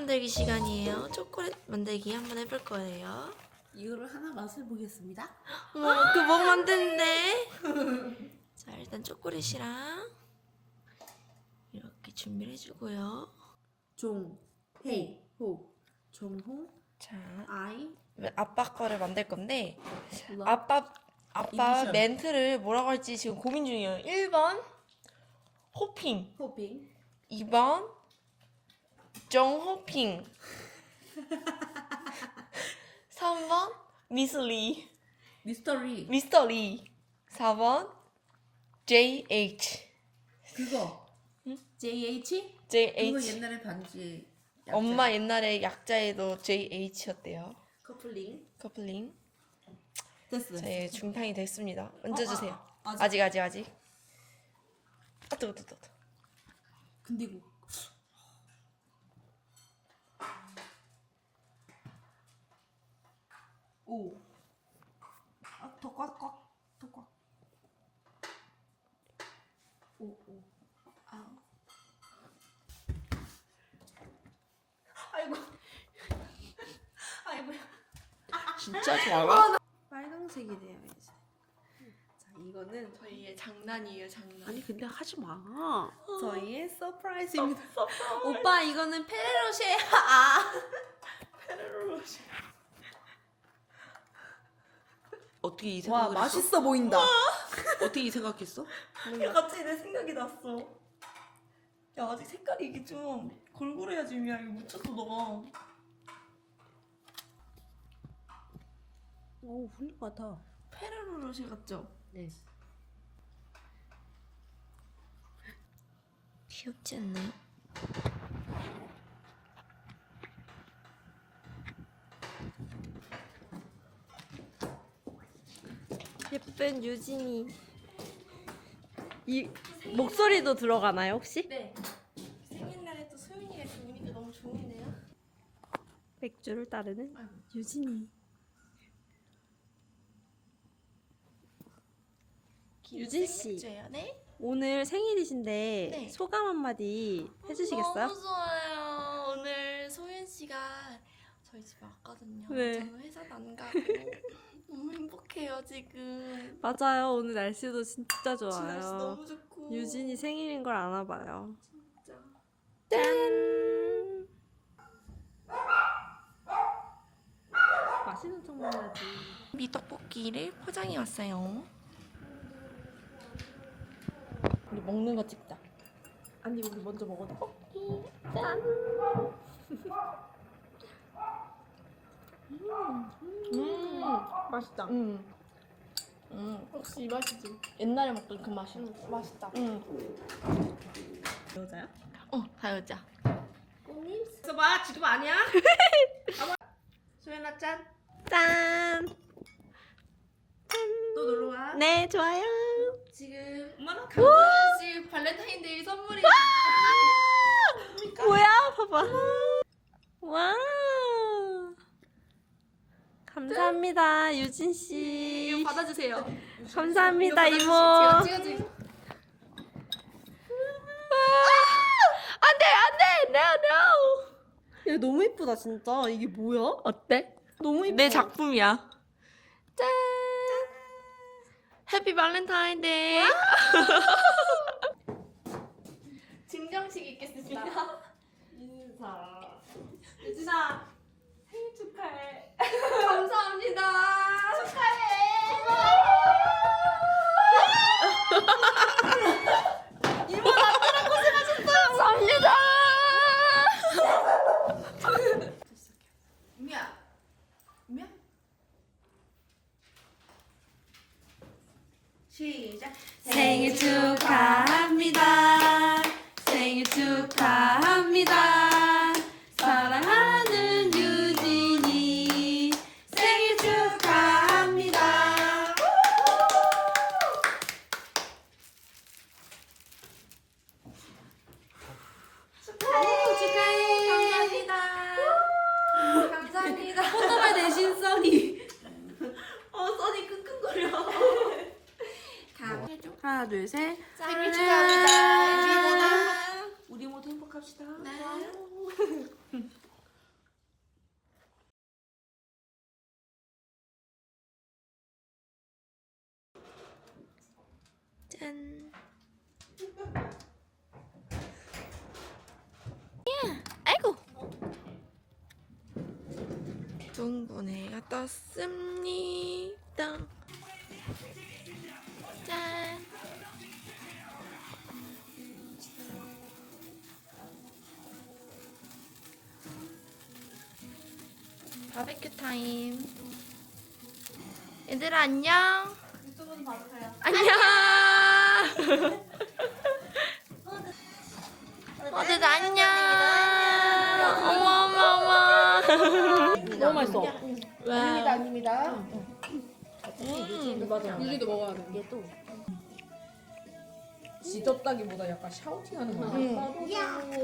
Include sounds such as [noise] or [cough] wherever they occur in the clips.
만들기 시간이에요. 초콜릿 만들기 한번 해볼 거예요. 이거를 하나 맛을 보겠습니다. 어머, 그뭐 만드는데? 자, 일단 초콜릿이랑 이렇게 준비를 해주고요. 종, 헤이, 호, 종호, 자, 아이, 아빠 거를 만들 건데 러, 아빠 아빠 이니셜. 멘트를 뭐라고 할지 지금 고민 중이에요. 1번 호핑, 호빙, 2번 정호핑, 3번 미스 리, 미스터리. 미스터 리, 4번 JH, 그거. JH? 그거 JH. 옛날에 반지. 약자. 엄마 옛날에 약자에도 JH였대요. 커플링. 커플링. 됐어. 제 중탕이 됐습니다. 얹어주세요. 아, 아, 아직. 아직 아직 아직. 아 뜨거 뜨거 뜨거. 근데 이거 오. 아, 더 꽉, 꽉, 더 꽉. 오, 오. 아우. 아이고. [laughs] 아이고야. 진짜 좋아요? 빨강색이 돼요, 이제. 자, 이거는 저희의 장난이에요 장난. 아니 근데 하지 마. 저희의 서프라이즈입니다. 오빠 이거는 [laughs] [laughs] 페레로쉐. 아. 어떻게 이 와 생각을 했어? 맛있어 보인다. 어떻게 이 생각했어? 야 갑자기 내 생각이 났어. 야 아직 색깔이 이게 좀 골고루 해야지 미야 이거 묻혔어 너가. 오 훌륭하다. 페레로 로쉐 같죠? 네. 귀엽지 않나요? 예쁜 유진이. 이 목소리도 들어가나요 혹시? 네. 생일날에 또 소윤이가 우니까 너무 좋은데요? 맥주를 따르는 유진이. 유진 씨. 맥주예요, 네? 오늘 생일이신데 네. 소감 한마디 해주시겠어요? 너무 좋아요. 오늘 소윤 씨가 저희 집에 왔거든요. 네. 저는 회사도 안 가고 너무 행복해요 지금. 맞아요. 오늘 날씨도 진짜 날씨 좋아요. 너무 좋고. 유진이 생일인 걸 아나 봐요. 진짜. 짠. 맛있는 척 먹어야지. 미떡볶이를 포장해 왔어요. 우리 먹는 거 찍자. 아니 우리 먼저 먹어도 [laughs] 음, 맛있다. 음, 음. 혹시 이 맛이지? 옛날에 먹던 그 맛이. 맛있다. 음. 여자야? 어, 다 여자. 있어봐 지금 아니야? [laughs] 소연아 짠. 짠. 또 놀러 와. 네 좋아요. 지금 강도현 씨 발렌타인데이 선물이 뭐야? 봐봐. 와. 감사합니다, 유진 씨. 이거 받아주세요. 감사합니다, 이모. 제가 찍어드릴게요. 안돼 안돼 no no. 야, 너무 예쁘다, 진짜. 이게 뭐야? 어때? 너무 예뻐. 내 작품이야. 짠. 해피 발렌타인데이. [laughs] 증정식 있겠습니다. 인사. 유진아, 시작. 생일 축하합니다. 하나 둘 셋. 생일 축하합니다. 우리 모두 행복합시다. 네. [laughs] 짠. 야, 아이고. 둥근해가 떴습니다. 바베큐 타임. 얘들아 안녕. 유튜브는 봐주세요. 안녕. 어들 안녕. 어머 어머 어머. 너무 맛있어. 와. 아닙니다. 맞아. 유리도 먹어야 돼. 얘도. 지졌다기보다 약간 샤우팅하는 거야.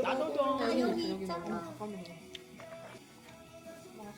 나도 좀. 아, 여기 있잖아.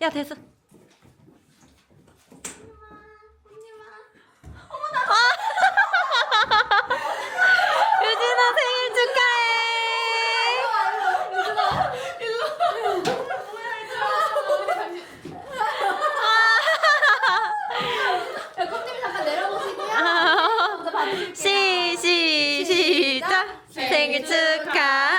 야 됐어. 유진아 생일 축하해. 야, 껍질 잠깐 내려보시고요. 시, 시, 시작! 생일 축하